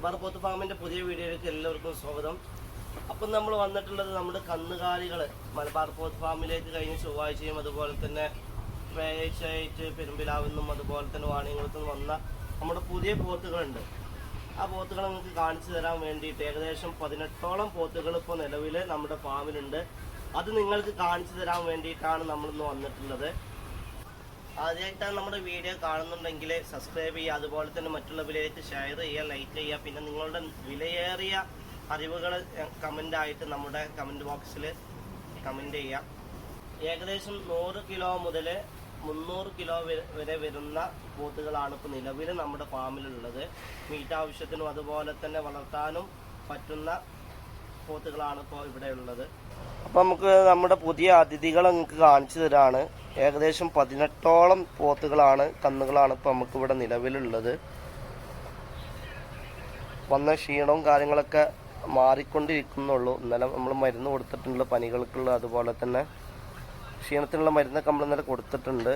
മലബാർ പോത്ത് ഫാമിന്റെ പുതിയ വീഡിയോയിലേക്ക് എല്ലാവർക്കും സ്വാഗതം. അപ്പം നമ്മൾ വന്നിട്ടുള്ളത് നമ്മുടെ കന്നുകാലികൾ മലബാർ പോത്ത് ഫാമിലേക്ക് കഴിഞ്ഞ ചൊവ്വാഴ്ചയും അതുപോലെ തന്നെ വ്യാഴാഴ്ചയായിട്ട് പെരുമ്പിലാവിൽ അതുപോലെ തന്നെ വാണിയംകുളത്തു നിന്നും വന്ന നമ്മുടെ പുതിയ പോത്തുകളുണ്ട്. ആ പോത്തുകൾ നിങ്ങൾക്ക് കാണിച്ചു തരാൻ വേണ്ടിയിട്ട് ഏകദേശം പതിനെട്ടോളം പോത്തുകൾ ഇപ്പോൾ നിലവിൽ നമ്മുടെ ഫാമിലുണ്ട്. അത് നിങ്ങൾക്ക് കാണിച്ചു തരാൻ വേണ്ടിയിട്ടാണ് നമ്മളിന്ന് വന്നിട്ടുള്ളത്. ആദ്യമായിട്ടാണ് നമ്മുടെ വീഡിയോ കാണുന്നുണ്ടെങ്കിൽ സബ്സ്ക്രൈബ് ചെയ്യുക. അതുപോലെ തന്നെ മറ്റുള്ളവരിലേക്ക് ഷെയർ ചെയ്യുക ലൈക്ക് ചെയ്യുക. പിന്നെ നിങ്ങളുടെ വിലയേറിയ അറിവുകൾ കമന്റ് ആയിട്ട് നമ്മുടെ കമന്റ് ബോക്സിൽ കമന്റ് ചെയ്യാം ഏകദേശം നൂറ് കിലോ മുതൽ മുന്നൂറ് കിലോ വരെ- വരെ വരുന്ന പോത്തുകളാണ് ഇപ്പോൾ നിലവിൽ നമ്മുടെ ഫാമിലുള്ളത്. മീറ്റ് ആവശ്യത്തിനും അതുപോലെ തന്നെ വളർത്താനും പറ്റുന്ന പോത്തുകളാണ് ഇപ്പോൾ ഇവിടെ ഉള്ളത്. അപ്പോൾ നമുക്ക് നമ്മുടെ പുതിയ അതിഥികളെ നിങ്ങൾക്ക് കാണിച്ചു തരാണ്. ഏകദേശം പതിനെട്ടോളം പോത്തുകളാണ് കന്നുകളാണ് ഇപ്പോൾ നമുക്ക് ഇവിടെ നിലവിലുള്ളത്. വന്ന ക്ഷീണവും കാര്യങ്ങളൊക്കെ മാറിക്കൊണ്ടിരിക്കുന്നുള്ളൂ. ഇന്നലെ നമ്മൾ മരുന്ന് കൊടുത്തിട്ടുണ്ട് പനികൾക്കുള്ള അതുപോലെ തന്നെ ക്ഷീണത്തിനുള്ള മരുന്നൊക്കെ നമ്മൾ ഇന്നലെ കൊടുത്തിട്ടുണ്ട്.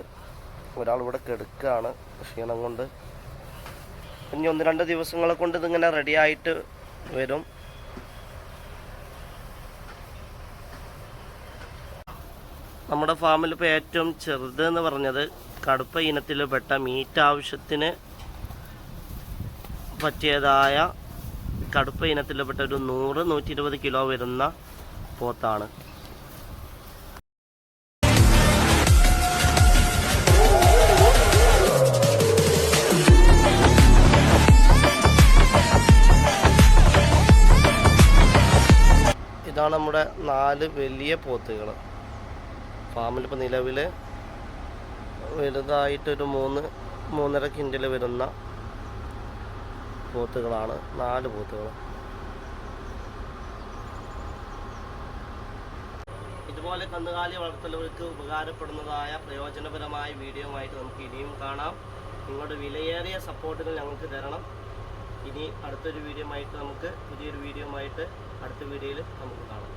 ഒരാൾ ഇവിടെ കിടക്കുകയാണ് ക്ഷീണം കൊണ്ട്. ഇനി ഒന്ന് രണ്ട് ദിവസങ്ങളെ കൊണ്ട് ഇതിങ്ങനെ റെഡിയായിട്ട് വരും. നമ്മുടെ ഫാമിൽ ഇപ്പോൾ ഏറ്റവും ചെറുത് എന്ന് പറഞ്ഞത് കടുപ്പ ഇനത്തിൽ പെട്ട മീറ്റ് ആവശ്യത്തിന് പറ്റിയതായ കടുപ്പ ഇനത്തിൽപ്പെട്ട ഒരു നൂറ് നൂറ്റി ഇരുപത് കിലോ വരുന്ന പോത്താണ്. ഇതാണ് നമ്മുടെ നാല് വലിയ പോത്തുകൾ ഫാമിൽ ഇപ്പോൾ നിലവിൽ വലുതായിട്ടൊരു മൂന്ന് മൂന്നര കിൻഡിൽ വരുന്ന പോത്തുകളാണ്. നാല് പോത്തുകൾ ഇതുപോലെ കന്നുകാലി വളർത്തലുകൾക്ക് ഉപകാരപ്പെടുന്നതായ പ്രയോജനപരമായ വീഡിയോ ആയിട്ട് നമുക്ക് ഇനിയും കാണാം. നിങ്ങളുടെ വിലയേറിയ സപ്പോർട്ടുകൾ ഞങ്ങൾക്ക് തരണം. ഇനി അടുത്തൊരു വീഡിയോ ആയിട്ട് നമുക്ക് പുതിയൊരു വീഡിയോ ആയിട്ട് അടുത്ത വീഡിയോയിൽ നമുക്ക് കാണാം.